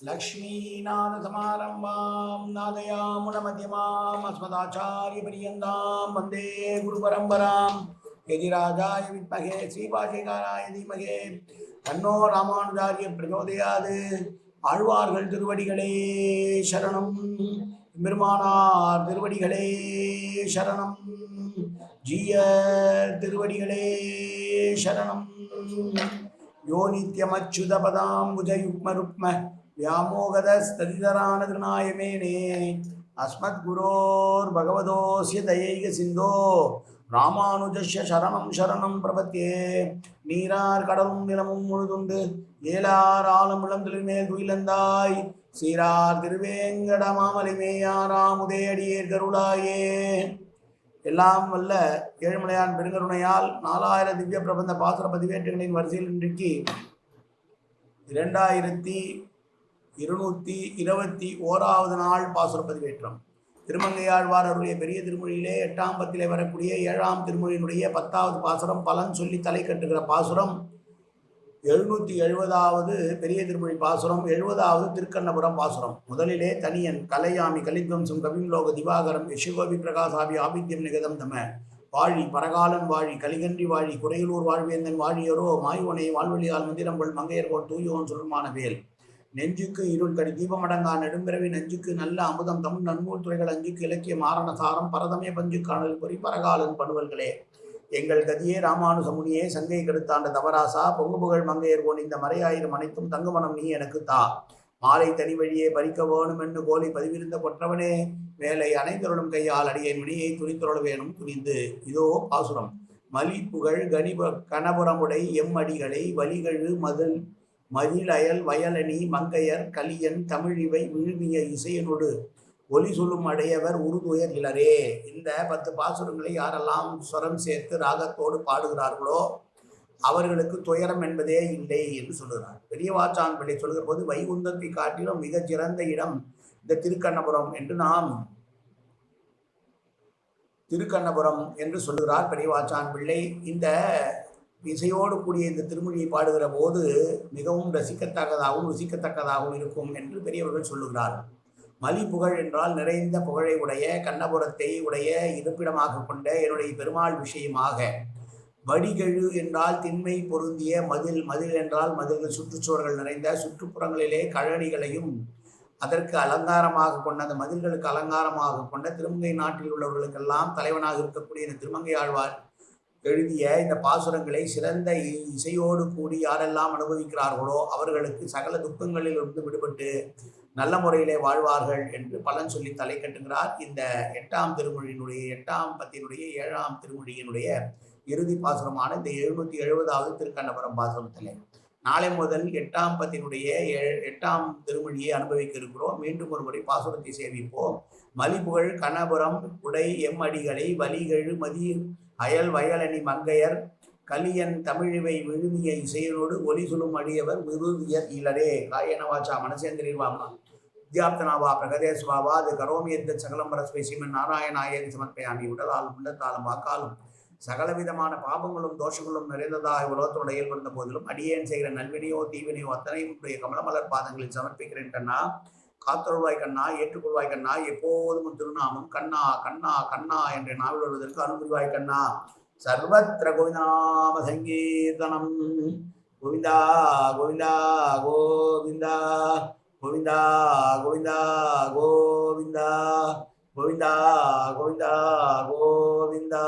लक्ष्मीनाथसमारम्भां नादयामुनमध्यमाम् अस्मदाचार्यपर्यन्तां वन्दे गुरुपरम्परां यदिराजाय विद्महे श्रीभाषिकाराय धीमहे தன்னோ ராமானுஜாரிய பிரச்சோதயாது ஆழ்வார்கள் திருவடிகளே சரணம் பெருமானார் திருவடிகளே சரணம் ஜீய திருவடிகளே சரணம் வியாமோகத ஸ்ததிதரான திருநாயமேனே அஸ்மத் குரோர் பகவதோசிய தயைக சிந்தோ ராமானுஜஸ்ய சரணம் சரணம் பிரபத்தே நீரார் கடலும் நிலமும் முழுதுண்டு ஏலார் ஆளும் இளந்திலின் குயிலந்தாய் சீரார் திருவேங்கட மாமலிமேயாராமுதே அடியேற்கருளாயே எல்லாம் வல்ல ஏழுமலையான் பெருங்கருணையால் நாலாயிரம் திவ்ய பிரபந்த பாத்திர பதிவேற்றுகளின் வரிசையில் இன்றைக்கு இரண்டாயிரத்தி இருநூற்றி இருபத்தி ஓராவது நாள் பாசுர பதிவேற்றம். திருமங்கையாழ்வார் அவருடைய பெரிய திருமொழியிலே எட்டாம் பத்திலே வரக்கூடிய ஏழாம் திருமொழியினுடைய பத்தாவது பாசுரம் பலன் சொல்லி தலை கட்டுகிற பாசுரம். எழுநூற்றி எழுபதாவது பெரிய திருமொழி பாசுரம் எழுபதாவது திருக்கண்ணபுரம் பாசுரம். முதலிலே தனியன் கலையாமி கலித்வம்சம் கவிம்லோக திவாகரம் யசுகோபி பிரகாசாபி ஆபித்யம் நிகதம் தம. வாழி பரகாலன் வாழி கலிகன்றி வாழி குறையலூர் வாழ்வேந்தன் வாழியரோ மாய்வனை வாழ்வழியால் மந்திரங்கள் மங்கையர்கோள் தூயோன் சொல்லுமான வேல். நெஞ்சுக்கு இருள் கடி தீபமடங்கா நெடும்பிறவி நெஞ்சுக்கு நல்ல அமுதம் தமிழ் நன்மூல் துறைகள் அஞ்சுக்கு இலக்கிய மாரண சாரம் பரதமே பஞ்சு காணல் பொறி பரகாலன் பணுவல்களே எங்கள் கதியே ராமானுசமுனியே சங்கை கெடுத்தாண்ட தவராசா பொங்கு புகழ் மங்கையர் கோன் இந்த மறையாயிரம் அனைத்தும் தங்குமணம் நீ எனக்கு தா. மாலை தனி வழியே பறிக்க வேணும் என்று கோலை பதிவிருந்த கொற்றவனே வேலை அனைந்தருளும் கையால் அடியேன் மணியை துணித்தொழ வேணும் துணிந்து. இதோ பாசுரம். மலி புகழ் கனிப கணபுரமுடை எம்மடிகளை வலிகழு மதில் மதிலயல் வயலணி மங்கையர் கலியன் தமிழ் இவை விழுமிய இசையனோடு ஒலி சொல்லும் அடையவர் உருதுயர் இளரே. இந்த பத்து பாசுரங்களை யாரெல்லாம் ஸ்வரம் சேர்த்து ராகத்தோடு பாடுகிறார்களோ அவர்களுக்கு துயரம் என்பதே இல்லை என்று சொல்லுகிறார். பெரியவாச்சான் பிள்ளை சொல்கிற போது வைகுந்தத்தை காட்டிலும் மிகச் சிறந்த இடம் இந்த திருக்கண்ணபுரம் என்று நாம் திருக்கண்ணபுரம் என்று சொல்லுகிறார் பெரியவாச்சான் பிள்ளை. இந்த இசையோடு கூடிய இந்த திருமொழியை பாடுகிற போது மிகவும் ரசிக்கத்தக்கதாகவும் ருசிக்கத்தக்கதாகவும் இருக்கும் என்று பெரியவர்கள் சொல்லுகிறார். மலி புகழ் என்றால் நிறைந்த புகழை உடைய கண்ணபுரத்தை உடைய இருப்பிடமாக கொண்ட என்னுடைய பெருமாள் விஷயமாக. வடிகழு என்றால் திண்மை பொருந்திய மதில் மதில் என்றால் மதில்கள் சுற்றுச்சுவர்கள் நிறைந்த சுற்றுப்புறங்களிலே கழனிகளையும் அதற்கு அலங்காரமாக கொண்ட அந்த மதில்களுக்கு அலங்காரமாக கொண்ட திருமங்கை நாட்டில் உள்ளவர்களுக்கெல்லாம் தலைவனாக இருக்கக்கூடிய இந்த திருமங்கை ஆழ்வார் எழுதிய இந்த பாசுரங்களை சிறந்த இசையோடு கூடி யாரெல்லாம் அனுபவிக்கிறார்களோ அவர்களுக்கு சகல துக்கங்களில் இருந்து விடுபட்டு நல்ல முறையிலே வாழ்வார்கள் என்று பலன் சொல்லி தலை கட்டுகிறார். இந்த எட்டாம் திருமொழியினுடைய எட்டாம் பத்தினுடைய ஏழாம் திருமொழியினுடைய இறுதி பாசுரமான இந்த எழுநூத்தி எழுபதாவது திருக்கண்ணபுரம் பாசுரத்திலே. நாளை முதல் எட்டாம் பத்தினுடைய எட்டாம் திருமொழியை அனுபவிக்க இருக்கிறோம் மீண்டும் ஒரு முறை பாசுரத்தை சேவிப்போம். மலிபுகழ் கணபுரம் உடை எம்மடிகளை வலிகழு மதி அயல் வயலணி மங்கையர் கலியன் தமிழிவை விழுமிய இசையனோடு ஒலி சுலும் அடியவர் விருதியர் இளரே. காயனவாச்சா மனசேந்திரிவாமா வித்யாப்தனாவா பிரகதேசுவாவா அது கரோமியத்த சகலம்பரஸ்வை ஸ்ரீமன் நாராயணாயரி சமர்ப்பயாமி. உடலாலும் உள்ளத்தாலும் வாக்காலும் சகலவிதமான பாபங்களும் தோஷங்களும் நிறைந்ததாக உலகத்தோட ஏற்படுத்த போதிலும் அடியேன் செய்கிற நல்வினையோ தீவினையோ அத்தனையும் உடைய கமலமலர் பாதங்களில் சமர்ப்பிக்கிறேன் கண்ணா. காத்தருள்வாய் கண்ணா ஏற்றுக்கொள்வாய் கண்ணா எப்போதும் திருநாமம் கண்ணா கண்ணா கண்ணா என்ற நாவல் வருவதற்கு அனுபவிவாய் கண்ணா. சர்வத்திர கோவிந்தாம சங்கீர்த்தனம் கோவிந்தா கோவிந்தா கோவிந்தா கோவிந்தா கோவிந்தா கோவிந்தா கோவிந்தா கோவிந்தா கோவிந்தா.